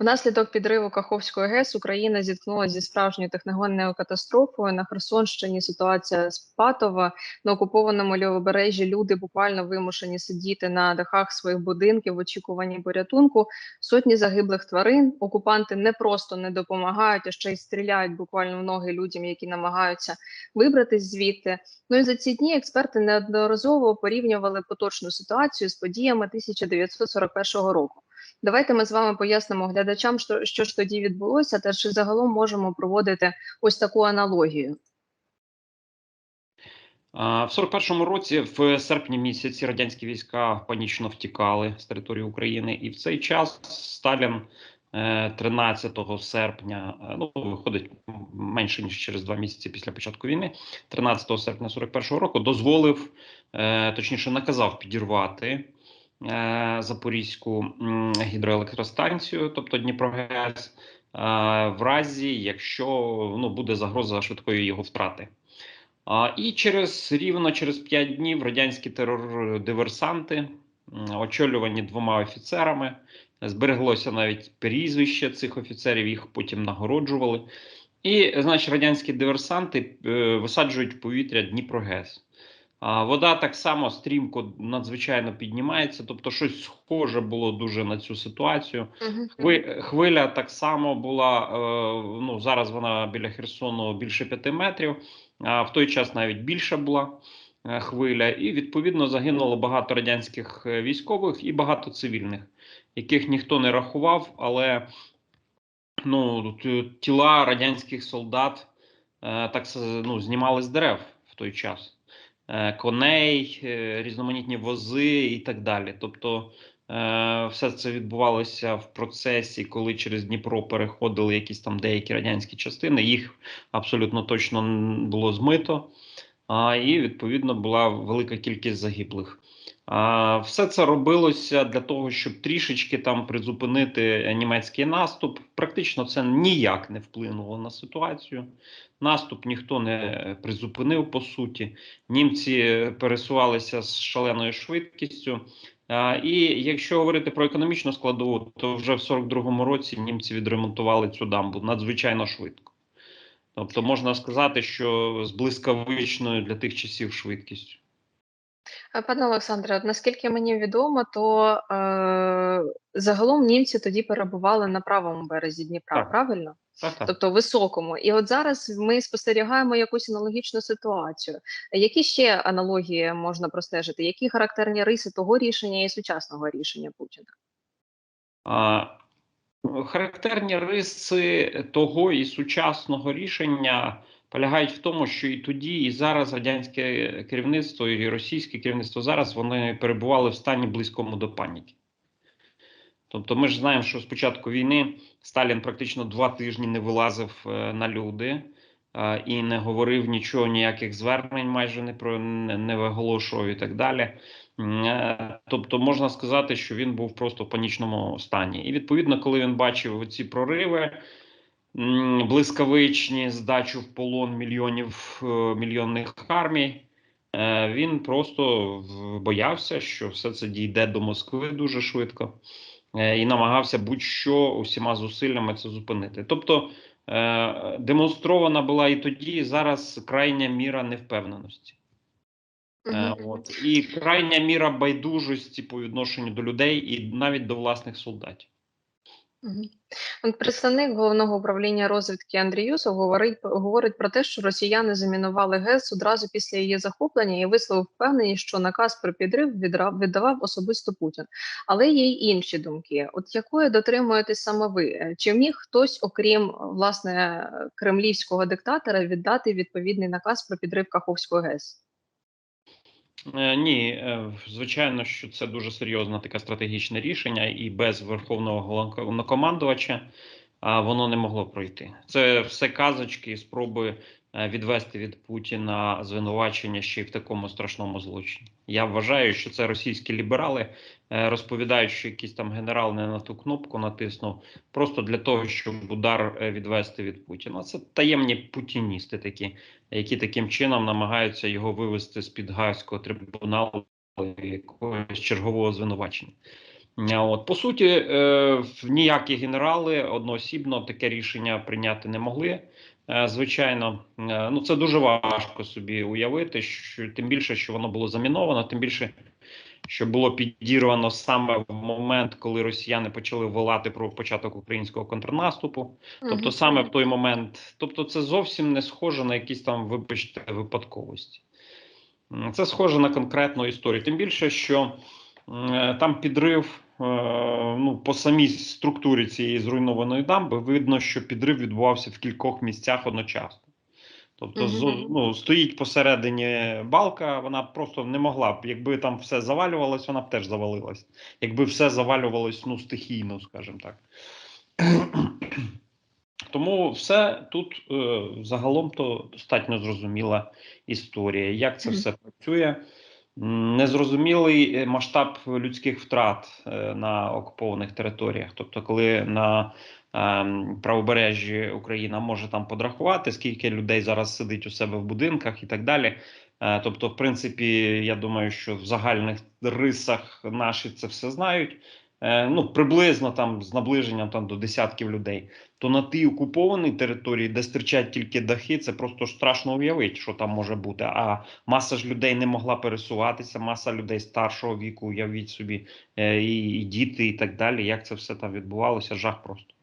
Внаслідок підриву Каховської ГЕС Україна зіткнулася зі справжньою техногенною катастрофою. На Херсонщині ситуація спатова. На окупованому лівобережжі люди буквально вимушені сидіти на дахах своїх будинків в очікуванні порятунку. Сотні загиблих тварин. Окупанти не просто не допомагають, а ще й стріляють буквально в ноги людям, які намагаються вибратись звідти. Ну і за ці дні експерти неодноразово порівнювали поточну ситуацію з подіями 1941 року. Давайте ми з вами пояснимо глядачам, що, що ж тоді відбулося, та чи загалом можемо проводити ось таку аналогію. В 41-му році, в серпні місяці, радянські війська панічно втікали з території України, і в цей час Сталін е, 13 серпня, е, ну виходить менше ніж через два місяці після початку війни, 13 серпня 41-го року, дозволив, е, точніше наказав підірвати. Е, Запорізьку гідроелектростанцію, тобто Дніпрогес, в разі, якщо ну, буде загроза швидкої його втрати. І через рівно через 5 днів радянські терор-диверсанти, очолювані двома офіцерами, збереглося навіть прізвище цих офіцерів, їх потім нагороджували. І, значить, радянські диверсанти е, висаджують в повітря Дніпрогес. Вода так само стрімко надзвичайно піднімається, тобто щось схоже було дуже на цю ситуацію. Хви, хвиля так само була. Е, ну зараз вона біля Херсону більше п'яти метрів, а в той час навіть більша була е, хвиля, і відповідно загинуло багато радянських е, військових і багато цивільних, яких ніхто не рахував, але ну тіла радянських солдат так ну, знімали з дерев в той час. Е, Коней, е, різноманітні вози і так далі. Тобто Е, Все це відбувалося в процесі, коли через Дніпро переходили якісь там деякі радянські частини. Їх абсолютно точно було змито, а, і відповідно була велика кількість загиблих. Все це робилося для того, щоб трішечки там призупинити німецький наступ. Практично це ніяк не вплинуло на ситуацію. Наступ ніхто не призупинив по суті. Німці пересувалися з шаленою швидкістю. І якщо говорити про економічну складову, то вже в 42-му році німці відремонтували цю дамбу надзвичайно швидко. Тобто можна сказати, що з блискавичною для тих часів швидкістю. Е, Пане Олександре, наскільки мені відомо, то е, загалом німці тоді перебували на правому березі Дніпра, Так. правильно? Так, так. Тобто високому. І от зараз ми спостерігаємо якусь аналогічну ситуацію. Які ще аналогії можна простежити? Які характерні риси того рішення і сучасного рішення Путіна? А, Характерні риси того і сучасного рішення полягають в тому, що і тоді, і зараз радянське керівництво, і російське керівництво зараз вони перебували в стані близькому до паніки. Тобто, ми ж знаємо, що з початку війни Сталін практично два тижні не вилазив е, на люди е, і не говорив нічого, ніяких звернень майже не про не, виголошував і так далі. Е, Тобто можна сказати, що він був просто в панічному стані. І відповідно, коли він бачив ці прориви, блискавичні здачу в полон мільйонів е, мільйонних армій, е, він просто боявся, що все це дійде до Москви дуже швидко. е, І намагався будь-що усіма зусиллями це зупинити. Тобто демонстрована була і тоді, і зараз крайня міра невпевненості. Мгм. от. І крайня міра байдужості по відношенню до людей і навіть до власних солдатів. От Представник головного управління розвідки Андрій Юсов говорить, говорить про те, що росіяни замінували ГЕС одразу після її захоплення і висловив впевненість, що наказ про підрив віддавав особисто Путін. Але є й інші думки. От якої дотримуєтесь саме ви? Е, Чи міг хтось, окрім власне кремлівського диктатора, віддати відповідний наказ про підрив Каховської ГЕС? Е, Ні, е, звичайно, що це дуже серйозне таке стратегічне рішення, і без верховного головнокомандувача воно не могло пройти. Це все казочки, спроби відвести від Путіна звинувачення ще й в такому страшному злочині. Я вважаю, що це російські ліберали е, розповідають, що якийсь там генерал не на ту кнопку натиснув, просто для того, щоб удар е, відвести від Путіна. Це таємні путіністи такі які таким чином намагаються його вивести з під Гаазького трибуналу якогось чергового звинувачення. Е, От по суті, е, ніякі генерали одноосібно таке рішення прийняти не могли. Е, Звичайно, Е, ну це дуже важко собі уявити, що тим більше, що воно було заміновано, тим більше, що було підірвано саме в момент, коли росіяни почали волати про початок українського контрнаступу. Тобто, саме в той момент, тобто, це зовсім не схоже на якісь там вибачте випадковості. Це схоже на конкретну історію. Тим більше, що е, там підрив ну, по самій структурі цієї зруйнованої дамби, видно, що підрив відбувався в кількох місцях одночасно. Тобто, Мгм. зо- ну, стоїть посередині балка, вона просто не могла б. Якби там все завалювалось, вона б теж завалилась. Якби все завалювалось ну, стихійно, скажімо так. Тому все тут е, загалом то достатньо зрозуміла історія. Як це все працює? Незрозумілий е, масштаб людських втрат е, на окупованих територіях. Тобто, коли на ем, правобережжі Україна може там подрахувати, скільки людей зараз сидить у себе в будинках і так далі. Е, Тобто, в принципі, я думаю, що в загальних рисах наші це все знають. Е, Ну, приблизно там з наближенням там до десятків людей. То на тій окупованій території, де стирчать тільки дахи, це просто страшно уявити, що там може бути. А маса ж людей не могла пересуватися, маса людей старшого віку, уявіть собі, е, і, і діти, і так далі. Як це все там відбувалося? Жах просто.